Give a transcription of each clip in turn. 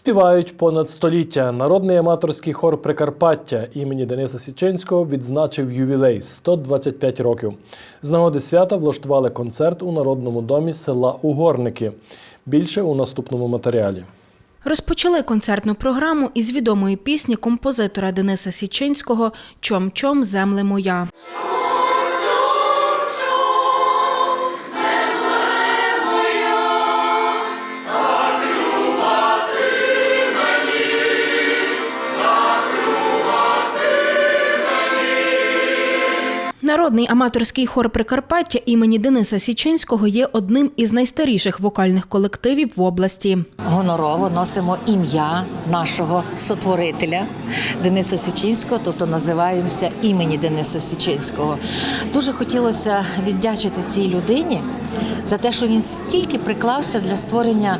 Співають понад століття. Народний аматорський хор Прикарпаття імені Дениса Січинського відзначив ювілей 125 років. З нагоди свята влаштували концерт у народному домі села Угорники. Більше у наступному матеріалі. Розпочали концертну програму із відомої пісні композитора Дениса Січинського Чом-чом земле моя. Народний аматорський хор Прикарпаття імені Дениса Січинського є одним із найстаріших вокальних колективів в області. гонорово носимо ім'я нашого сотворителя Дениса Січинського, тобто називаємося імені Дениса Січинського. Дуже хотілося віддячити цій людині за те, що він стільки приклався для створення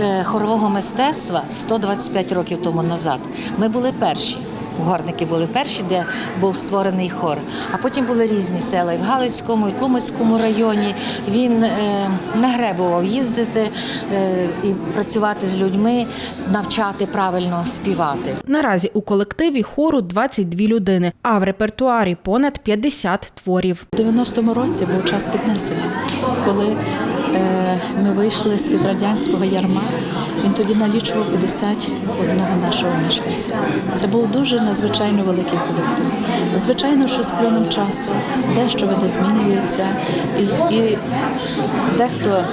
е, хорового мистецтва 125 років тому назад. Ми були перші. Угорники були перші, де був створений хор. А потім були різні села і в Галицькому, і в Тлумацькому районі. Він е, не гребував їздити е, і працювати з людьми, навчати правильно співати. Наразі у колективі хору 22 людини, а в репертуарі понад 50 творів. У 90-му році був час піднесення, коли ми вийшли з-під радянського ярма. Він тоді налічував 51 нашого мешканця. Це був дуже надзвичайно великий колектив. Звичайно, що з плином часу дещо видозмінюється, і, і дехто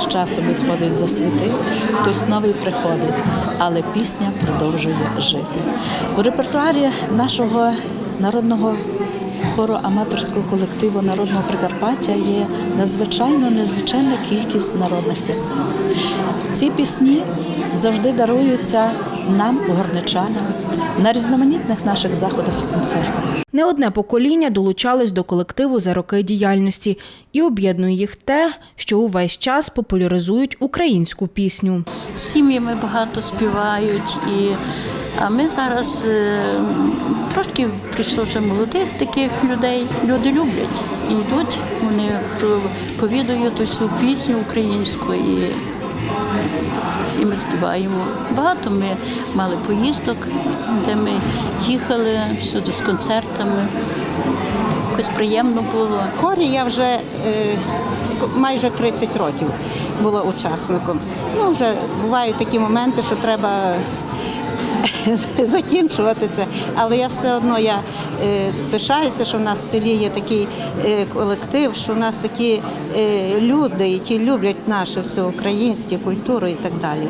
з часом відходить за світи, хтось новий приходить, але пісня продовжує жити. У репертуарі нашого народного хору аматорського колективу народного Прикарпаття є надзвичайно незліченна кількість народних пісень. Ці пісні завжди даруються нам, горничанам, на різноманітних наших заходах і концертах. Не одне покоління долучалось до колективу за роки діяльності і об'єднує їх те, що увесь час популяризують українську пісню. сім'ями багато співають. І, а ми зараз е, трошки прийшло вже молодих таких людей. Люди люблять і йдуть, вони повідують цю пісню українську і, і ми співаємо. Багато ми мали поїздок, де ми їхали всюди з концертами. Якось приємно було. Хорі я вже е, майже 30 років була учасником. Ну, вже бувають такі моменти, що треба закінчувати це. Але я все одно я е, пишаюся, що в нас в селі є такий е, колектив, що в нас такі е, люди, які люблять наше все українське, культуру і так далі.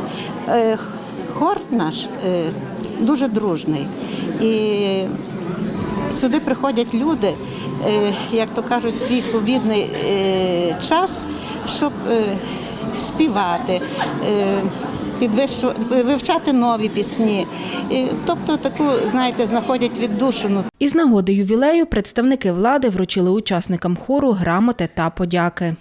Хор наш дуже дружний. І Сюди приходять люди, як то кажуть, свій свобідний час, щоб співати, підвищу вивчати нові пісні. Тобто таку, знаєте, знаходять віддушину. Із нагоди ювілею представники влади вручили учасникам хору грамоти та подяки.